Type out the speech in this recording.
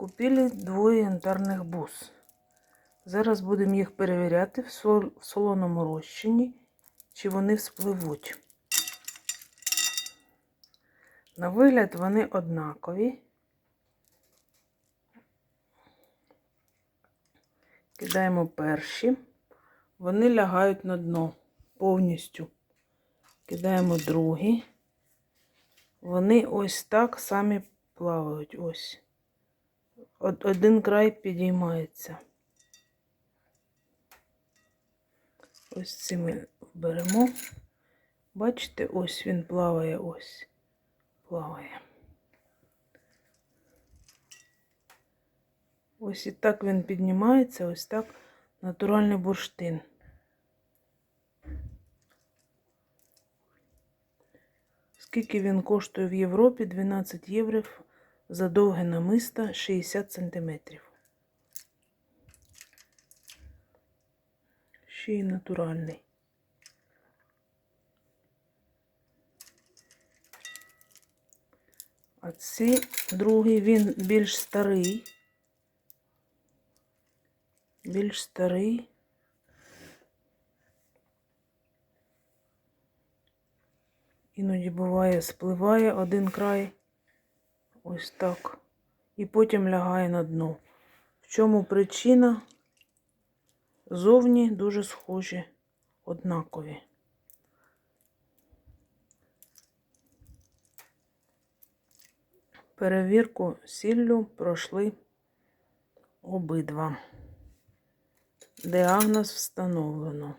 Купили двоє янтарних бус. Зараз будемо їх перевіряти в сол- в солоному розчині, чи вони вспливуть. На вигляд вони однакові. Кидаємо перші. Вони лягають на дно повністю. Кидаємо другі. Вони ось так самі плавають. Ось. Од- Один край підіймається. Ось ці ми беремо. Бачите, ось він плаває, ось. Плаває. Ось і так він піднімається, ось так натуральний бурштин. Скільки він коштує в Європі? 12 євро за довге намисто 60 сантиметрів. Ще й натуральний. А цей другий він більш старий. Більш старий. Іноді буває, спливає один край. Ось так. І потім лягає на дно. В чому причина? Зовні дуже схожі, однакові. Перевірку сіллю пройшли обидва. Діагноз встановлено.